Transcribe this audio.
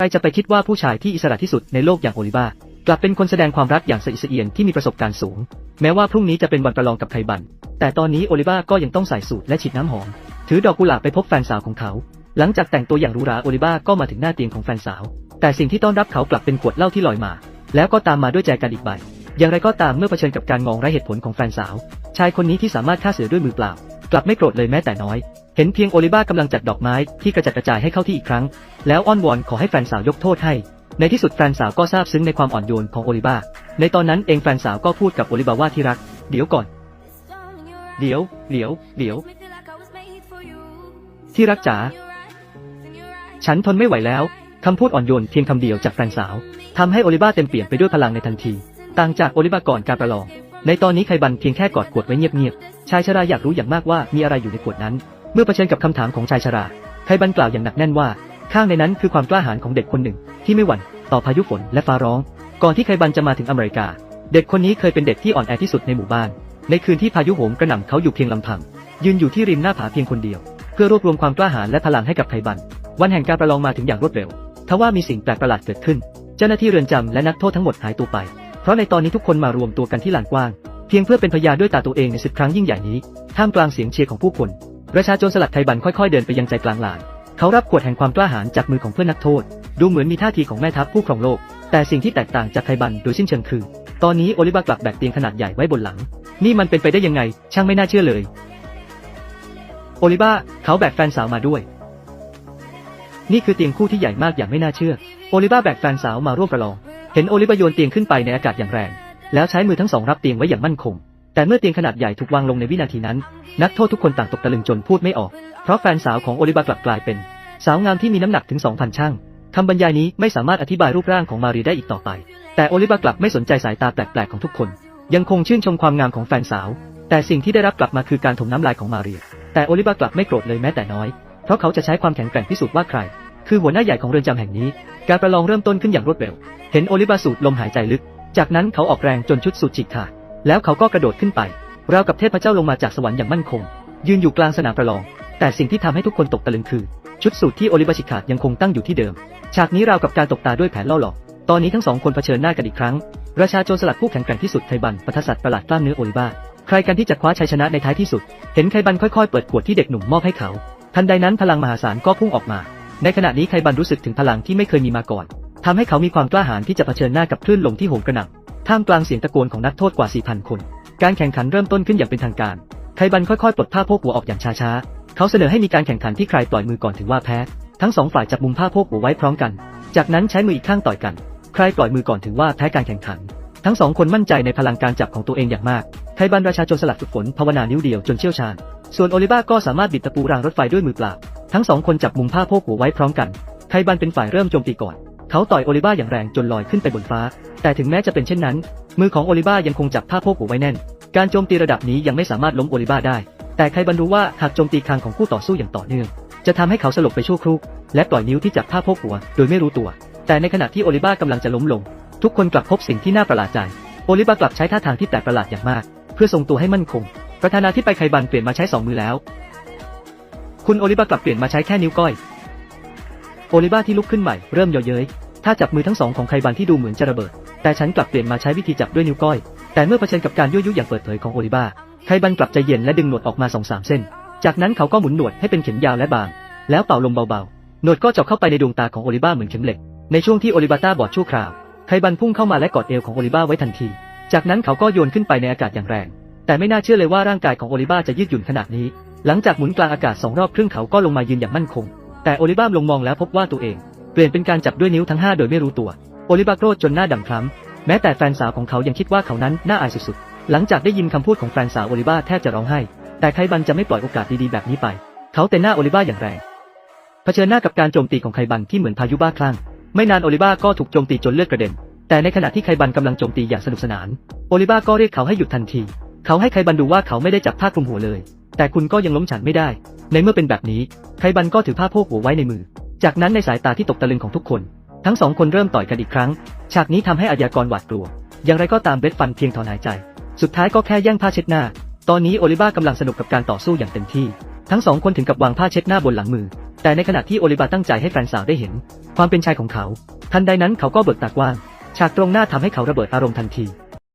ใครจะไปคิดว่าผู้ชายที่อิสระที่สุดในโลกอย่างโอลิบากลับเป็นคนแสดงความรักอย่างสะอิสะเอียนที่มีประสบการณ์สูง แม้ว่าพรุ่งนี้จะเป็นวันประลองกับไทบัน แต่ตอนนี้โอลิบาก็ยังต้องใส่สูทและฉีดน้ำหอม ถือดอกกุหลาบไปพบแฟนสาวของเขา หลังจากแต่งตัวอย่างหรูหราโอลิบาก็มาถึงหน้าเตียงของแฟนสาว แต่สิ่งที่ต้อนรับเขากลับเป็นขวดเหล้าที่ลอยมา แล้วก็ตามมาด้วยแจกันอีกใบ อย่างไรก็ตามเมื่อเผชิญกับการงองไร้เหตุผลของแฟนสาว ชายคนนี้ที่สามารถฆ่าเสือด้วยมือเปล่า กลับไม่โกรธเลยแม้แต่น้อย เห็นเพียงโอลิบากำลังจัดดอกไม้ที่กระจัดกระจายให้เข้าที่อีกครั้ง แล้วอ้อนวอนขอให้แฟนสาวยกโทษให้ ในที่สุดแฟนสาวก็ซาบซึ้งในความอ่อนโยนของโอลิบาในตอนนั้นเองแฟนสาวก็พูดกับโอลิบาว่าที่รัก เดี๋ยวก่อน เดี๋ยว เดี๋ยว เดี๋ยว ที่รักจ๋า ฉันทนไม่ไหวแล้วคำพูดอ่อนโยนเพียงคำเดียวจากแฟนสาวทำให้โอลิบาเต็มเปี่ยมไปด้วยพลังในทันที ต่างจากโอลิบาก่อนการประลอง ในตอนนี้ไคบันเพียงแค่กอดขวดไว้เงียบๆ ชายชราอยากรู้อย่างมากว่ามีอะไรอยู่ในขวดนั้น เมื่อเผชิญกับคำถามของชายชราไคบันกล่าวอย่างหนักแน่นว่า ข้างในนั้นคือความกล้าหาญของเด็กคนหนึ่ง ที่ไม่หวั่นต่อพายุฝนและฟ้าร้อง ก่อนที่ไคบันจะมาถึงอเมริกา เด็กคนนี้เคยเป็นเด็กที่อ่อนแอที่สุดในหมู่บ้าน ในคืนที่พายุโหมกระหน่ำเขาอยู่เพียงลำพัง ยืนอยู่ที่ริมหน้าผาเพียงคนเดียว เพื่อรวบรวมความกล้าหาญและพลังให้กับไคบัน วันแห่งการประลองมาถึงอย่างรวดเร็วทว่ามีสิ่งแปลกประหลาดเกิดขึ้น เจ้าหน้าที่เรือนจำและนักโทษทั้งหมดหายตัวไป เพราะในตอนนี้ทุกคนมารวมตัวกันที่ลานกว้าง เพียงเพื่อเป็นพยานด้วยตาตัวเองในศึกครั้งยิ่งใหญ่นี้ ท่ามกลางเสียงเชียร์ของผู้คน ประชาชนสลัดไทบันค่อยๆเดินไปยังใจกลางลาน เขารับขวดแห่งความกล้าหาญจากมือของเพื่อนนักโทษ ดูเหมือนมีท่าทีของแม่ทัพผู้ครองโลก แต่สิ่งที่แตกต่างจากไทบันโดยสิ้นเชิงคือ ตอนนี้โอลิบากลับแบกเตียงขนาดใหญ่ไว้บนหลัง นี่มันเป็นไปได้ยังไง ช่างไม่น่าเชื่อเลย โอลิบาเขาแบกแฟนสาวมาด้วย นี่คือเตียงคู่ที่ใหญ่มากอย่างไม่น่าเชื่อ โอลิบาแบกแฟนสาวมาร่วมประลอง เห็นโอลิบาโยนเตียงขึ้นไปในอากาศอย่างแรง แล้วใช้มือทั้งสองรับเตียงไว้อย่างมั่นคง แต่เมื่อเตียงขนาดใหญ่ถูกวางลงในวินาทีนั้น นักโทษทุกคนต่างตกตะลึงจนพูดไม่ออก เพราะแฟนสาวของโอลิบากลับกลายเป็น สาวงามที่มีน้ำหนักถึง 2,000ช่างคำบรรยายนี้ไม่สามารถอธิบายรูปร่างของมารีได้อีกต่อไป แต่โอลิบากลับไม่สนใจสายตาแปลกๆของทุกคน ยังคงชื่นชมความงามของแฟนสาว แต่สิ่งที่ได้รับกลับมาคือการถมน้ำลายของมารีแต่โอลิบากลับไม่โกรธเลยแม้แต่น้อย เพราะเขาจะใช้ความแข็งแกร่งพิสูจน์ว่าใคร คือหัวหน้าใหญ่ของเรือนจำแห่งนี้ การประลองเริ่มต้นขึ้นอย่างรวดเร็ว เห็นโอลิบาสูดลมหายใจลึก จากนั้นเขาออกแรงจนชุดสูดฉีกขาด แล้วเขาก็กระโดดขึ้นไป ราวกับเทพเจ้าลงมาจากสวรรค์อย่างมั่นคง ยืนอยู่กลางสนามประลอง แต่สิ่งที่ทำให้ทุกคนตกตะลึงคือ ชุดสูทที่โอลิบาฉีกขาดยังคงตั้งอยู่ที่เดิม ฉากนี้ราวกับการตกตาด้วยแผนล่อหลอก ตอนนี้ทั้งสองคนเผชิญหน้ากันอีกครั้ง ราชาโจรสลัดผู้แข็งแกร่งที่สุดไทบันปะทสัตว์ประหลาดกล้ามเนื้อโอลิบาใครกันที่จะคว้าชัยชนะในท้ายที่สุด เห็นไคบันค่อยๆ เปิดขวดที่เด็กหนุ่มมอบให้เขา ทันใดนั้นพลังมหาศาลก็พุ่งออกมา ในขณะนี้ไคบันรู้สึกถึงพลังที่ไม่เคยมีมาก่อน ทำให้เขามีความกล้าหาญที่จะเผชิญหน้ากับคลื่นลมที่โหมกระหน่ำท่ามกลางเสียงตะโกนของนักโทษกว่า 4,000 คน การแข่งขันเริ่มต้นขึ้นอย่างเป็นทางการ ไคบันค่อยๆ ปลดผ้าโพกหัวออกอย่างช้าๆ เขาเสนอให้มีการแข่งขันที่ใครปล่อยมือก่อนถือว่าแพ้ ทั้งสองฝ่ายจับมุมผ้าโพกหัวไว้พร้อมกัน จากนั้นใช้มืออีกข้างต่อยกัน ใครปล่อยมือก่อนถือว่าแพ้การแข่งขัน ทั้งสองคนมั่นใจในพลังการจับของตัวเองอย่างมาก ไคบันราชาโจรสลัดฝึกฝนภาวนานิ้วเดียวจนเชี่ยวชาญ ส่วนโอลิบ้าก็สามารถบิดตะปูรางรถไฟด้วยมือเปล่า ทั้งสองคนจับมุมผ้าโพกหัวไว้พร้อมกัน ไคบันเป็นฝ่ายเริ่มโจมตีก่อน เขาต่อยโอลิบ้าอย่างแรงจนลอยขึ้นไปบนฟ้า แต่ถึงแม้จะเป็นเช่นนั้น มือของโอลิบ้ายังคงจับผ้าโพกหัวไว้แน่น การโจมตีระดับนี้ยังไม่สามารถล้มโอลิบ้าได้ แต่ไคบันรู้ว่าหากโจมตีคางของคู่ต่อสู้อย่างต่อเนื่อง จะทำให้เขาสลบไปชั่วครู่ และปล่อยนิ้วที่จับผ้าโพกหัว โดยไม่รู้ตัว แต่ในขณะที่โอลิบ้ากำลังจะล้มลง ทุกคนกลับพบสิ่งที่น่าประหลาดใจ โอลิบ้ากลับใช้ท่าทางที่แปลกประหลาดอย่างมาก เพื่อทรงตัวให้มั่นคง ประธานาธิบดีไคบันเปลี่ยนมาใช้สองมือแล้ว คุณโอลิบ้ากลับเปลี่ยนมาใช้แค่นิ้วก้อย โอลิบ้าที่ลุกขึ้นใหม่เริ่มเยาะเย้ยถ้าจับมือทั้งสองของไครบันที่ดูเหมือนจะระเบิด แต่ฉันกลับเปลี่ยนมาใช้วิธีจับด้วยนิ้วก้อย แต่เมื่อเผชิญกับการยั่วยุอย่างเปิดเผยของโอลิบ้าไคบันกลับใจเย็นและดึงหนวดออกมาสองสามเส้น จากนั้นเขาก็หมุนหนวดให้เป็นเข็มยาวและบาง แล้วเป่าลมเบาๆ หนวดก็เจาะเข้าไปในดวงตาของโอลิบ้าเหมือนเข็มเหล็ก ในช่วงที่โอลิบาต้าบอดชั่วคราว ไคบันพุ่งเข้ามาและกอดเอวของโอลิบ้าไว้ทันที จากนั้นเขาก็โยนขึ้นไปในอากาศอย่างแรง แต่ไม่น่าเชื่อเลยว่าร่างกายของโอลิบ้าจะยืดหยุ่นขนาดนี้ หลังจากหมุนกลางอากาศสองรอบครึ่งเขาก็ลงมายืนอย่างมั่นคง แต่โอลิบ้าลงมองแล้วพบว่าตัวเอง เปลี่ยนเป็นการจับด้วยนิ้วทั้งห้าโดยไม่รู้ตัว โอลิบ้าโกรธจนหน้าดำคล้ำแม้แต่แฟนสาวของเขายังคิดว่าเขานั้นน่าอายสุดๆ หลังจากได้ยินคำพูดของแฟนสาวโอลิบ้าแทบจะร้องไห้ แต่ไคบันจะไม่ปล่อยโอกาสดีๆแบบนี้ไป เขาเตะหน้าโอลิบ้าอย่างแรงเผชิญหน้ากับการโจมตีของไคบันที่เหมือนพายุบ้าคลั่ง ไม่นานโอลิบ้าก็ถูกโจมตีจนเลือดกระเด็น แต่ในขณะที่ไคบันกำลังโจมตีอย่างสนุกสนาน โอลิบ้าก็เรียกเขาให้หยุดทันที เขาให้ไคบันดูว่าเขาไม่ได้จับผ้าคลุมหัวเลย แต่คุณก็ยังล้มฉันไม่ได้ ในเมื่อเป็นแบบนี้ไคบันก็ถือผ้าโพกหัวไว้ในมือ จากนั้นในสายตาที่ตกตะลึงของทุกคน ทั้งสองคนเริ่มต่อยกันอีกครั้ง ฉากนี้ทำให้อาชญากรหวาดกลัว อย่างไรก็ตามเบรดฟันเพียงถอนหายใจ สุดท้ายก็แค่แย่งผ้าเช็ดหน้า ตอนนี้โอลิบ้ากำลังสนุกกับการต่อสู้อย่างเต็มที่ ทั้งสองคนถึงกับวางผ้าเช็ดหน้าบนหลังมือ แต่ในขณะที่โอลิบาตั้งใจให้แฟนสาวได้เห็น ความเป็นชายของเขา ทันใดนั้นเขาก็เบิกตากว้าง ฉากตรงหน้าทำให้เขาระเบิดอารมณ์ทันที